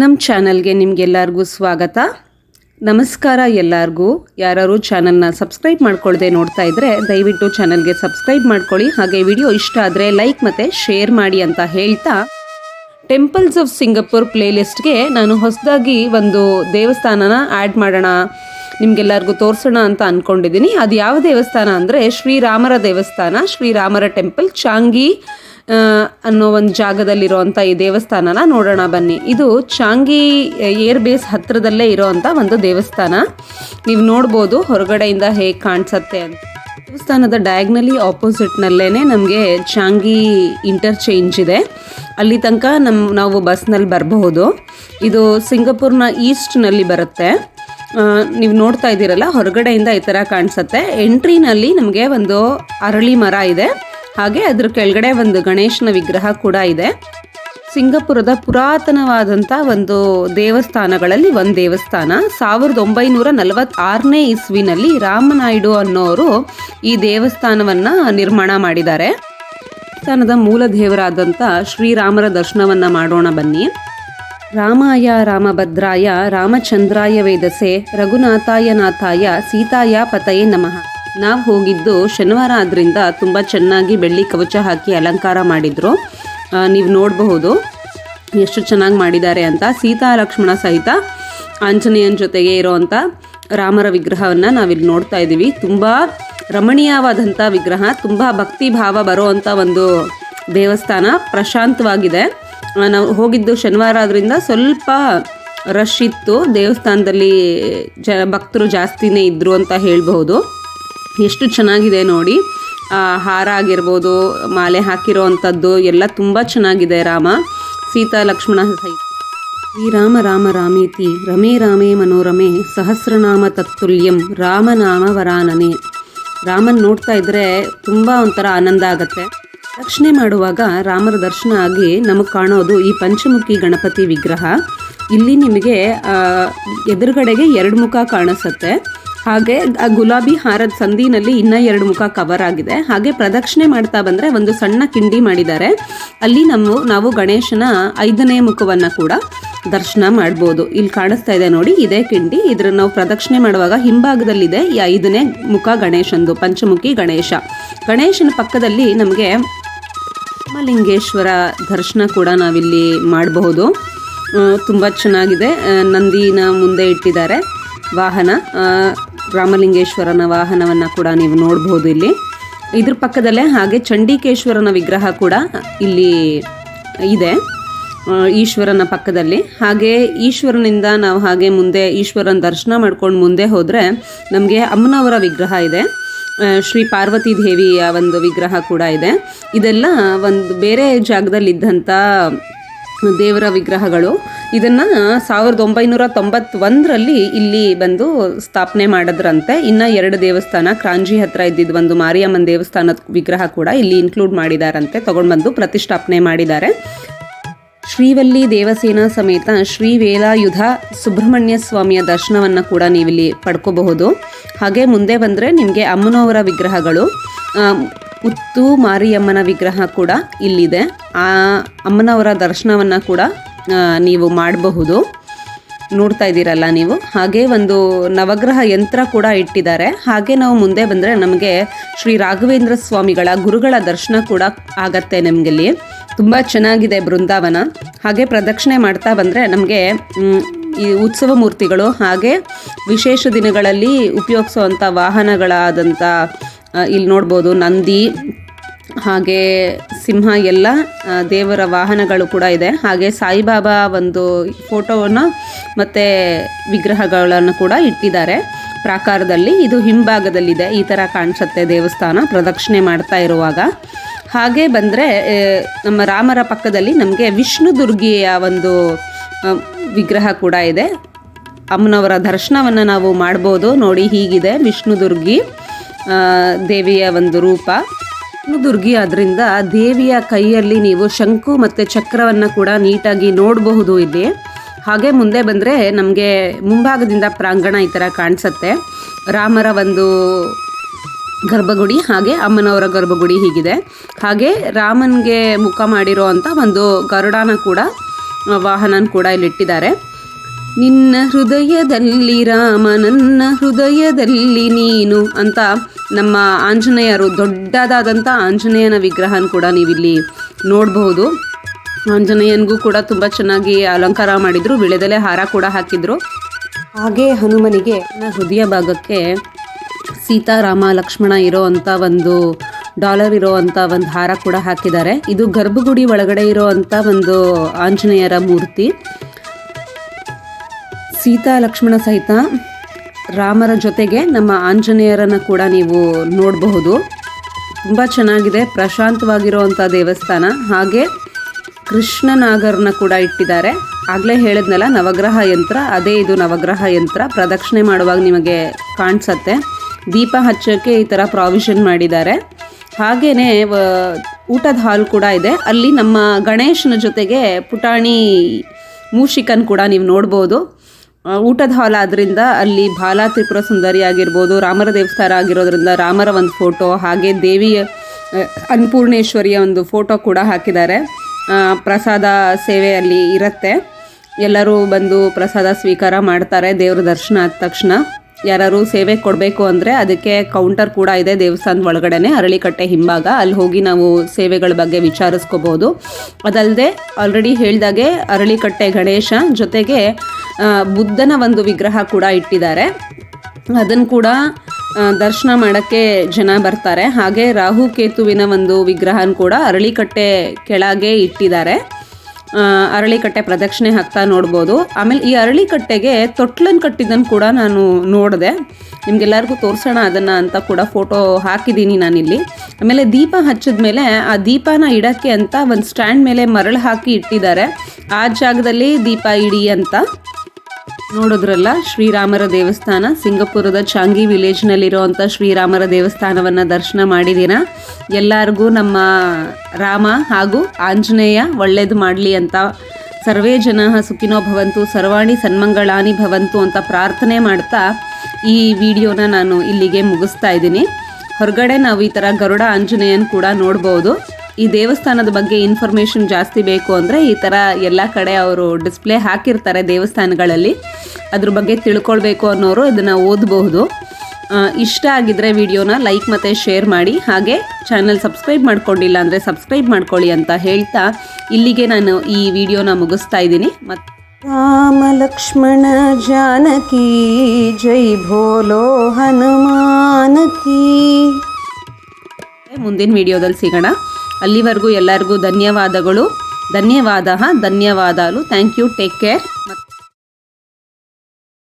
ನಮ್ಮ ಚಾನಲ್ಗೆ ನಿಮಗೆಲ್ಲರಿಗೂ ಸ್ವಾಗತ. ನಮಸ್ಕಾರ ಎಲ್ಲರಿಗೂ. ಯಾರು ಚಾನಲ್ನ ಸಬ್ಸ್ಕ್ರೈಬ್ ಮಾಡ್ಕೊಳ್ಳದೆ ನೋಡ್ತಾ ಇದ್ದರೆ ದಯವಿಟ್ಟು ಚಾನಲ್ಗೆ ಸಬ್ಸ್ಕ್ರೈಬ್ ಮಾಡ್ಕೊಳ್ಳಿ. ಹಾಗೆ ವಿಡಿಯೋ ಇಷ್ಟ ಆದರೆ ಲೈಕ್ ಮತ್ತು ಶೇರ್ ಮಾಡಿ ಅಂತ ಹೇಳ್ತಾ ಟೆಂಪಲ್ಸ್ ಆಫ್ ಸಿಂಗಪುರ್ ಪ್ಲೇಲಿಸ್ಟ್ಗೆ ನಾನು ಹೊಸದಾಗಿ ಒಂದು ದೇವಸ್ಥಾನನ ಆ್ಯಡ್ ಮಾಡೋಣ, ನಿಮಗೆಲ್ಲರಿಗೂ ತೋರಿಸೋಣ ಅಂತ ಅಂದ್ಕೊಂಡಿದ್ದೀನಿ ಅದು ಯಾವ ದೇವಸ್ಥಾನ ಅಂದರೆ ಶ್ರೀರಾಮರ ದೇವಸ್ಥಾನ ಶ್ರೀರಾಮರ ಟೆಂಪಲ್ ಚಾಂಗಿ ಅನ್ನೋ ಒಂದು ಜಾಗದಲ್ಲಿರುವಂಥ ಈ ದೇವಸ್ಥಾನನ ನೋಡೋಣ ಬನ್ನಿ. ಇದು ಚಾಂಗಿ ಏರ್ ಬೇಸ್ ಹತ್ತಿರದಲ್ಲೇ ಇರೋವಂಥ ಒಂದು ದೇವಸ್ಥಾನ. ನೀವು ನೋಡ್ಬೋದು ಹೊರಗಡೆಯಿಂದ ಹೇಗೆ ಕಾಣಿಸತ್ತೆ ಅಂತ. ದೇವಸ್ಥಾನದ ಡಯಾಗ್ನಲಿ ಆಪೋಸಿಟ್ನಲ್ಲೇ ನಮಗೆ ಚಾಂಗಿ ಇಂಟರ್ಚೇಂಜ್ ಇದೆ. ಅಲ್ಲಿ ತನಕ ನಮ್ಮ ನಾವು ಬಸ್ನಲ್ಲಿ ಬರಬಹುದು. ಇದು ಸಿಂಗಪುರ್ನ ಈಸ್ಟ್ನಲ್ಲಿ ಬರುತ್ತೆ. ನೀವು ನೋಡ್ತಾ ಇದ್ದೀರಲ್ಲ, ಹೊರಗಡೆಯಿಂದ ಈ ಥರ ಕಾಣಿಸುತ್ತೆ. ಎಂಟ್ರಿನಲ್ಲಿ ನಮಗೆ ಒಂದು ಅರಳಿ ಮರ ಇದೆ. ಹಾಗೆ ಅದ್ರ ಕೆಳಗಡೆ ಒಂದು ಗಣೇಶನ ವಿಗ್ರಹ ಕೂಡ ಇದೆ. ಸಿಂಗಪುರದ ಪುರಾತನವಾದಂಥ ಒಂದು ದೇವಸ್ಥಾನಗಳಲ್ಲಿ ಒಂದು ದೇವಸ್ಥಾನ. ಸಾವಿರದ ಒಂಬೈನೂರ ನಲವತ್ತಾರನೇ ಇಸ್ವಿನಲ್ಲಿ ರಾಮನಾಯ್ಡು ಅನ್ನೋರು ಈ ದೇವಸ್ಥಾನವನ್ನು ನಿರ್ಮಾಣ ಮಾಡಿದ್ದಾರೆ. ದೇವಸ್ಥಾನದ ಮೂಲ ದೇವರಾದಂಥ ಶ್ರೀರಾಮರ ದರ್ಶನವನ್ನು ಮಾಡೋಣ ಬನ್ನಿ. ರಾಮಾಯ, ರಾಮಭದ್ರಾಯ, ರಾಮಚಂದ್ರಾಯ ವೇದಸೆ, ರಘುನಾಥಾಯ ನಾಥಾಯ, ಸೀತಾಯ ಪತಯೇ ನಮಃ. ನಾವು ಹೋಗಿದ್ದು ಶನಿವಾರ ಆದ್ರಿಂದ ತುಂಬ ಚೆನ್ನಾಗಿ ಬೆಳ್ಳಿ ಕವಚ ಹಾಕಿ ಅಲಂಕಾರ ಮಾಡಿದರು. ನೀವು ನೋಡಬಹುದು ಎಷ್ಟು ಚೆನ್ನಾಗಿ ಮಾಡಿದ್ದಾರೆ ಅಂತ. ಸೀತಾ ಲಕ್ಷ್ಮಣ ಸಹಿತ ಆಂಜನೇಯನ ಜೊತೆಗೆ ಇರೋವಂಥ ರಾಮರ ವಿಗ್ರಹವನ್ನು ನಾವಿಲ್ಲಿ ನೋಡ್ತಾ ಇದ್ದೀವಿ ತುಂಬ ರಮಣೀಯವಾದಂಥ ವಿಗ್ರಹ, ತುಂಬ ಭಕ್ತಿ ಭಾವ ಬರುವಂಥ ಒಂದು ದೇವಸ್ಥಾನ, ಪ್ರಶಾಂತವಾಗಿದೆ. ನಾವು ಹೋಗಿದ್ದು ಶನಿವಾರ ಆದ್ರಿಂದ ಸ್ವಲ್ಪ ರಶ್ ಇತ್ತು. ದೇವಸ್ಥಾನದಲ್ಲಿ ಜ, ಭಕ್ತರು ಜಾಸ್ತಿನೇ ಇದ್ದರು ಅಂತ ಹೇಳ್ಬಹುದು. ಎಷ್ಟು ಚೆನ್ನಾಗಿದೆ ನೋಡಿ. ಹಾರ ಆಗಿರ್ಬೋದು, ಮಾಲೆ ಹಾಕಿರೋ ಅಂಥದ್ದು ಎಲ್ಲ ತುಂಬ ಚೆನ್ನಾಗಿದೆ ರಾಮ. ಸೀತಾ ಲಕ್ಷ್ಮಣ ಸಹಿತ. ಶ್ರೀರಾಮ ರಾಮ ರಾಮೇತಿ, ರಮೇ ರಾಮೇ ಮನೋರಮೆ, ಸಹಸ್ರನಾಮ ತತ್ತುಲ್ಯಂ ರಾಮನಾಮ ವರಾನನೆ. ರಾಮನ್ ನೋಡ್ತಾ ಇದ್ರೆ ತುಂಬ ಒಂಥರ ಆನಂದ ಆಗತ್ತೆ. ರಕ್ಷಣೆ ಮಾಡುವಾಗ ರಾಮರ ದರ್ಶನ ಆಗಿ ನಮಗೆ ಕಾಣೋದು ಈ ಪಂಚಮುಖಿ ಗಣಪತಿ ವಿಗ್ರಹ. ಇಲ್ಲಿ ನಿಮಗೆ ಎದುರುಗಡೆಗೆ ಎರಡು ಮುಖ ಕಾಣಿಸುತ್ತೆ. ಹಾಗೆ ಆ ಗುಲಾಬಿ ಹಾರದ ಸಂದಿನಲ್ಲಿ ಇನ್ನ ಎರಡು ಮುಖ ಕವರ್ ಆಗಿದೆ. ಹಾಗೆ ಪ್ರದಕ್ಷಿಣೆ ಮಾಡ್ತಾ ಬಂದ್ರೆ ಒಂದು ಸಣ್ಣ ಕಿಂಡಿ ಮಾಡಿದ್ದಾರೆ. ಅಲ್ಲಿ ನಮ್ಮ ನಾವು ಗಣೇಶನ ಐದನೇ ಮುಖವನ್ನ ಕೂಡ ದರ್ಶನ ಮಾಡ್ಬೋದು. ಇಲ್ಲಿ ಕಾಣಿಸ್ತಾ ಇದೆ ನೋಡಿ, ಇದೇ ಕಿಂಡಿ. ಇದ್ರ ನಾವು ಪ್ರದಕ್ಷಿಣೆ ಮಾಡುವಾಗ ಹಿಂಭಾಗದಲ್ಲಿದೆ ಈ ಐದನೇ ಮುಖ ಗಣೇಶಂದು, ಪಂಚಮುಖಿ ಗಣೇಶ. ಗಣೇಶನ ಪಕ್ಕದಲ್ಲಿ ನಮಗೆ ಲಿಂಗೇಶ್ವರ ದರ್ಶನ ಕೂಡ ನಾವಿಲ್ಲಿ ಮಾಡಬಹುದು. ತುಂಬ ಚೆನ್ನಾಗಿದೆ. ನಂದಿನ ಮುಂದೆ ಇಟ್ಟಿದ್ದಾರೆ ವಾಹನ. ರಾಮಲಿಂಗೇಶ್ವರನ ವಾಹನವನ್ನು ಕೂಡ ನೀವು ನೋಡಬಹುದು ಇಲ್ಲಿ. ಇದ್ರ ಪಕ್ಕದಲ್ಲೇ ಹಾಗೆ ಚಂಡಿಕೇಶ್ವರನ ವಿಗ್ರಹ ಕೂಡ ಇಲ್ಲಿ ಇದೆ. ಈಶ್ವರನ ಪಕ್ಕದಲ್ಲಿ. ಹಾಗೆ ಈಶ್ವರನಿಂದ ನಾವು ಹಾಗೆ ಮುಂದೆ ಈಶ್ವರನ ದರ್ಶನ ಮಾಡ್ಕೊಂಡು ಮುಂದೆ ಹೋದರೆ ನಮಗೆ ಅಮ್ಮನವರ ವಿಗ್ರಹ ಇದೆ. ಶ್ರೀ ಪಾರ್ವತಿ ದೇವಿಯ ಒಂದು ವಿಗ್ರಹ ಕೂಡ ಇದೆ. ಇದೆಲ್ಲ ಒಂದು ಬೇರೆ ಜಾಗದಲ್ಲಿದ್ದಂಥ ದೇವರ ವಿಗ್ರಹಗಳು. ಇದನ್ನು ಸಾವಿರದ ಒಂಬೈನೂರ ತೊಂಬತ್ತೊಂದರಲ್ಲಿ ಇಲ್ಲಿ ಬಂದು ಸ್ಥಾಪನೆ ಮಾಡಿದ್ರಂತೆ. ಇನ್ನು ಎರಡು ದೇವಸ್ಥಾನ, ಕ್ರಾಂಜಿ ಹತ್ರ ಇದ್ದಿದ್ದು ಒಂದು ಮಾರಿಯಮ್ಮನ ದೇವಸ್ಥಾನದ ವಿಗ್ರಹ ಕೂಡ ಇಲ್ಲಿ ಇನ್ಕ್ಲೂಡ್ ಮಾಡಿದಾರಂತೆ ತಗೊಂಡು ಬಂದು ಪ್ರತಿಷ್ಠಾಪನೆ ಮಾಡಿದ್ದಾರೆ. ಶ್ರೀವಲ್ಲಿ ದೇವಸೇನಾ ಸಮೇತ ಶ್ರೀ ವೇಲಾಯುಧ ಸುಬ್ರಹ್ಮಣ್ಯ ಸ್ವಾಮಿಯ ದರ್ಶನವನ್ನು ಕೂಡ ನೀವಿಲ್ಲಿ ಪಡ್ಕೋಬಹುದು. ಹಾಗೆ ಮುಂದೆ ಬಂದರೆ ನಿಮಗೆ ಅಮ್ಮನವರ ವಿಗ್ರಹಗಳು ಉತ್ತು ಮಾರಿಯಮ್ಮನ ವಿಗ್ರಹ ಕೂಡ ಇಲ್ಲಿದೆ. ಆ ಅಮ್ಮನವರ ದರ್ಶನವನ್ನು ಕೂಡ ನೀವು ಮಾಡಬಹುದು. ನೋಡ್ತಾ ಇದ್ದೀರಲ್ಲ ನೀವು. ಹಾಗೆ ಒಂದು ನವಗ್ರಹ ಯಂತ್ರ ಕೂಡ ಇಟ್ಟಿದ್ದಾರೆ. ಹಾಗೆ ನಾವು ಮುಂದೆ ಬಂದರೆ ನಮಗೆ ಶ್ರೀ ರಾಘವೇಂದ್ರ ಸ್ವಾಮಿಗಳ ಗುರುಗಳ ದರ್ಶನ ಕೂಡ ಆಗತ್ತೆ ಇಲ್ಲಿ. ತುಂಬ ಚೆನ್ನಾಗಿದೆ ಬೃಂದಾವನ. ಹಾಗೆ ಪ್ರದಕ್ಷಿಣೆ ಮಾಡ್ತಾ ಬಂದರೆ ನಮಗೆ ಈ ಉತ್ಸವ ಮೂರ್ತಿಗಳು ಹಾಗೆ ವಿಶೇಷ ದಿನಗಳಲ್ಲಿ ಉಪಯೋಗಿಸುವಂಥ ವಾಹನಗಳಾದಂಥ ಇಲ್ಲಿ ನೋಡ್ಬೋದು ನಂದಿ ಹಾಗೆ ಸಿಂಹ ಎಲ್ಲ ದೇವರ ವಾಹನಗಳು ಕೂಡ ಇದೆ. ಹಾಗೆ ಸಾಯಿಬಾಬಾ ಒಂದು ಫೋಟೋವನ್ನು ಮತ್ತು ವಿಗ್ರಹಗಳನ್ನು ಕೂಡ ಇಟ್ಟಿದ್ದಾರೆ. ಪ್ರಾಕಾರದಲ್ಲಿ ಇದು ಹಿಂಭಾಗದಲ್ಲಿದೆ. ಈ ಥರ ಕಾಣಿಸುತ್ತೆ ದೇವಸ್ಥಾನ ಪ್ರದಕ್ಷಿಣೆ ಮಾಡ್ತಾ ಇರುವಾಗ. ಹಾಗೆ ಬಂದರೆ ನಮ್ಮ ರಾಮರ ಪಕ್ಕದಲ್ಲಿ ನಮಗೆ ವಿಷ್ಣು ದುರ್ಗಿಯ ಒಂದು ವಿಗ್ರಹ ಕೂಡ ಇದೆ. ಅಮ್ಮನವರ ದರ್ಶನವನ್ನು ನಾವು ಮಾಡ್ಬೋದು. ನೋಡಿ ಹೀಗಿದೆ ವಿಷ್ಣು ದುರ್ಗಿ ದೇವಿಯ ಒಂದು ರೂಪ. ದುರ್ಗಿ ಆದ್ರಿಂದ ದೇವಿಯ ಕೈಯಲ್ಲಿ ನೀವು ಶಂಕು ಮತ್ತು ಚಕ್ರವನ್ನು ಕೂಡ ನೀಟಾಗಿ ನೋಡಬಹುದು ಇಲ್ಲಿ. ಹಾಗೆ ಮುಂದೆ ಬಂದರೆ ನಮಗೆ ಮುಂಭಾಗದಿಂದ ಪ್ರಾಂಗಣ ಈ ಥರ ಕಾಣಿಸುತ್ತೆ. ರಾಮರ ಒಂದು ಗರ್ಭಗುಡಿ ಹಾಗೆ ಅಮ್ಮನವರ ಗರ್ಭಗುಡಿ ಹೀಗಿದೆ. ಹಾಗೆ ರಾಮನಿಗೆ ಮುಖ ಮಾಡಿರೋ ಅಂಥ ಒಂದು ಗರುಡನ ಕೂಡ ವಾಹನನ ಕೂಡ ಇಲ್ಲಿಟ್ಟಿದ್ದಾರೆ ನಿನ್ನ ಹೃದಯದಲ್ಲಿ ರಾಮ, ನನ್ನ ಹೃದಯದಲ್ಲಿ ನೀನು ಅಂತ ನಮ್ಮ ಆಂಜನೇಯರು ದೊಡ್ಡದಾದಂಥ ಆಂಜನೇಯನ ವಿಗ್ರಹನ ಕೂಡ ನೀವಿಲ್ಲಿ ನೋಡಬಹುದು. ಆಂಜನೇಯನಿಗೂ ಕೂಡ ತುಂಬ ಚೆನ್ನಾಗಿ ಅಲಂಕಾರ ಮಾಡಿದರು, ವಿಳೆದೆಲೆ ಹಾರ ಕೂಡ ಹಾಕಿದ್ರು. ಹಾಗೆ ಹನುಮನಿಗೆ ಹೃದಯ ಭಾಗಕ್ಕೆ ಸೀತಾರಾಮ, ಲಕ್ಷ್ಮಣ ಇರೋ ಅಂಥ ಒಂದು ಡಾಲರ್ ಇರೋ ಅಂಥ ಒಂದು ಹಾರ ಕೂಡ ಹಾಕಿದ್ದಾರೆ. ಇದು ಗರ್ಭಗುಡಿ ಒಳಗಡೆ ಇರೋ ಅಂಥ ಒಂದು ಆಂಜನೇಯರ ಮೂರ್ತಿ. ಸೀತಾ, ಲಕ್ಷ್ಮಣ ಸಹಿತ ರಾಮರ ಜೊತೆಗೆ ನಮ್ಮ ಆಂಜನೇಯರನ್ನು ಕೂಡ ನೀವು ನೋಡಬಹುದು. ತುಂಬ ಚೆನ್ನಾಗಿದೆ ಪ್ರಶಾಂತವಾಗಿರುವಂಥ ದೇವಸ್ಥಾನ. ಹಾಗೆ ಕೃಷ್ಣನಾಗರನ್ನ ಕೂಡ ಇಟ್ಟಿದ್ದಾರೆ. ಆಗಲೇ ಹೇಳಿದ್ನಲ್ಲ, ನವಗ್ರಹ ಯಂತ್ರ, ಅದೇ ಇದು ನವಗ್ರಹ ಯಂತ್ರ. ಪ್ರದಕ್ಷಿಣೆ ಮಾಡುವಾಗ ನಿಮಗೆ ಕಾಣಿಸತ್ತೆ. ದೀಪ ಹಚ್ಚೋಕ್ಕೆ ಈ ಥರ ಪ್ರಾವಿಷನ್ ಮಾಡಿದ್ದಾರೆ. ಹಾಗೆಯೇ ಊಟದ ಹಾಲ್ ಕೂಡ ಇದೆ. ಅಲ್ಲಿ ನಮ್ಮ ಗಣೇಶನ ಜೊತೆಗೆ ಪುಟಾಣಿ ಮೂಷಿಕನ್ ಕೂಡ ನೀವು ನೋಡ್ಬೋದು. ಊಟದ ಹಾಲ್ ಆದ್ರಿಂದ ಅಲ್ಲಿ ಬಾಲ ತ್ರಿಪುರ ಸುಂದರಿ ಆಗಿರ್ಬೋದು, ರಾಮರ ದೇವಸ್ಥಾನ ಆಗಿರೋದ್ರಿಂದ ರಾಮರ ಒಂದು ಫೋಟೋ ಹಾಗೆ ದೇವಿಯ ಅನ್ನಪೂರ್ಣೇಶ್ವರಿಯ ಒಂದು ಫೋಟೋ ಕೂಡ ಹಾಕಿದ್ದಾರೆ. ಪ್ರಸಾದ ಸೇವೆ ಅಲ್ಲಿ ಇರುತ್ತೆ. ಎಲ್ಲರೂ ಬಂದು ಪ್ರಸಾದ ಸ್ವೀಕಾರ ಮಾಡ್ತಾರೆ ದೇವ್ರ ದರ್ಶನ ಆದ ತಕ್ಷಣ. ಯಾರು ಸೇವೆ ಕೊಡಬೇಕು ಅಂದರೆ ಅದಕ್ಕೆ ಕೌಂಟರ್ ಕೂಡ ಇದೆ ದೇವಸ್ಥಾನದ ಒಳಗಡೆನೆ, ಅರಳಿಕಟ್ಟೆ ಹಿಂಭಾಗ. ಅಲ್ಲಿ ಹೋಗಿ ನಾವು ಸೇವೆಗಳ ಬಗ್ಗೆ ವಿಚಾರಿಸ್ಕೋಬೋದು. ಅದಲ್ಲದೆ ಆಲ್ರೆಡಿ ಹೇಳಿದಾಗೆ ಅರಳಿಕಟ್ಟೆ ಗಣೇಶ ಜೊತೆಗೆ ಬುದ್ಧನ ಒಂದು ವಿಗ್ರಹ ಕೂಡ ಇಟ್ಟಿದ್ದಾರೆ. ಅದನ್ನು ಕೂಡ ದರ್ಶನ ಮಾಡೋಕ್ಕೆ ಜನ ಬರ್ತಾರೆ. ಹಾಗೆ ರಾಹು ಕೇತುವಿನ ಒಂದು ವಿಗ್ರಹನ ಕೂಡ ಅರಳಿಕಟ್ಟೆ ಕೆಳಗೆ ಇಟ್ಟಿದ್ದಾರೆ. ಅರಳಿಕಟ್ಟೆ ಪ್ರದಕ್ಷಿಣೆ ಹಾಕ್ತಾ ನೋಡ್ಬೋದು. ಆಮೇಲೆ ಈ ಅರಳಿಕಟ್ಟೆಗೆ ತೊಟ್ಲನ್ನು ಕಟ್ಟಿದ್ದನ್ನು ಕೂಡ ನಾನು ನೋಡಿದೆ. ನಿಮಗೆಲ್ಲರಿಗೂ ತೋರಿಸೋಣ ಅದನ್ನು ಅಂತ ಕೂಡ ಫೋಟೋ ಹಾಕಿದ್ದೀನಿ ನಾನಿಲ್ಲಿ. ಆಮೇಲೆ ದೀಪ ಹಚ್ಚಿದ ಮೇಲೆ ಆ ದೀಪನ ಇಡೋಕ್ಕೆ ಅಂತ ಒಂದು ಸ್ಟ್ಯಾಂಡ್ ಮೇಲೆ ಮರಳು ಹಾಕಿ ಇಟ್ಟಿದ್ದಾರೆ. ಆ ಜಾಗದಲ್ಲಿ ದೀಪ ಇಡಿ ಅಂತ. ನೋಡಿದ್ರಲ್ಲ, ಶ್ರೀರಾಮರ ದೇವಸ್ಥಾನ, ಸಿಂಗಪುರದ ಚಾಂಗಿ ವಿಲೇಜ್ನಲ್ಲಿರುವಂಥ ಶ್ರೀರಾಮರ ದೇವಸ್ಥಾನವನ್ನು ದರ್ಶನ ಮಾಡಿದ್ದೀನ ಎಲ್ಲರಿಗೂ ನಮ್ಮ ರಾಮ ಹಾಗೂ ಆಂಜನೇಯ ಒಳ್ಳೇದು ಮಾಡಲಿ ಅಂತ. ಸರ್ವೇ ಜನ ಸುಖಿನೋ ಭವಂತು, ಸರ್ವಾಣಿ ಸನ್ಮಂಗಳಾನಿ ಭವಂತು ಅಂತ ಪ್ರಾರ್ಥನೆ ಮಾಡ್ತಾ ಈ ವಿಡಿಯೋನ ನಾನು ಇಲ್ಲಿಗೆ ಮುಗಿಸ್ತಾ ಇದ್ದೀನಿ. ಹೊರಗಡೆ ನಾವು ಈ ಥರ ಗರುಡ ಆಂಜನೇಯನ ಕೂಡ ನೋಡ್ಬೋದು. ಈ ದೇವಸ್ಥಾನದ ಬಗ್ಗೆ ಇನ್ಫಾರ್ಮೇಷನ್ ಜಾಸ್ತಿ ಬೇಕು ಅಂದರೆ ಈ ಥರ ಎಲ್ಲ ಕಡೆ ಅವರು ಡಿಸ್ಪ್ಲೇ ಹಾಕಿರ್ತಾರೆ ದೇವಸ್ಥಾನಗಳಲ್ಲಿ. ಅದ್ರ ಬಗ್ಗೆ ತಿಳ್ಕೊಳ್ಬೇಕು ಅನ್ನೋರು ಇದನ್ನು ಓದಬಹುದು. ಇಷ್ಟ ಆಗಿದ್ರೆ ವಿಡಿಯೋನ ಲೈಕ್ ಮತ್ತು ಶೇರ್ ಮಾಡಿ. ಹಾಗೆ ಚಾನಲ್ ಸಬ್ಸ್ಕ್ರೈಬ್ ಮಾಡ್ಕೊಂಡಿಲ್ಲ ಅಂದರೆ ಸಬ್ಸ್ಕ್ರೈಬ್ ಮಾಡ್ಕೊಳ್ಳಿ ಅಂತ ಹೇಳ್ತಾ ಇಲ್ಲಿಗೆ ನಾನು ಈ ವಿಡಿಯೋನ ಮುಗಿಸ್ತಾ ಇದ್ದೀನಿ. ಮತ್ತು ರಾಮ ಲಕ್ಷ್ಮಣ ಜಾನಕಿ ಜೈ ಭೋಲೋ ಹನುಮಾನ ಕೀ ಮುಂದಿನ ವಿಡಿಯೋದಲ್ಲಿ ಸಿಗೋಣ. ಅಲ್ಲಿವರೆಗೂ ಎಲ್ಲರಿಗೂ ಧನ್ಯವಾದಗಳು. ಧನ್ಯವಾದ ಧನ್ಯವಾದಾಲು. ಥ್ಯಾಂಕ್ ಯು ಟೇಕ್ ಕೇರ್ ಮತ್ತು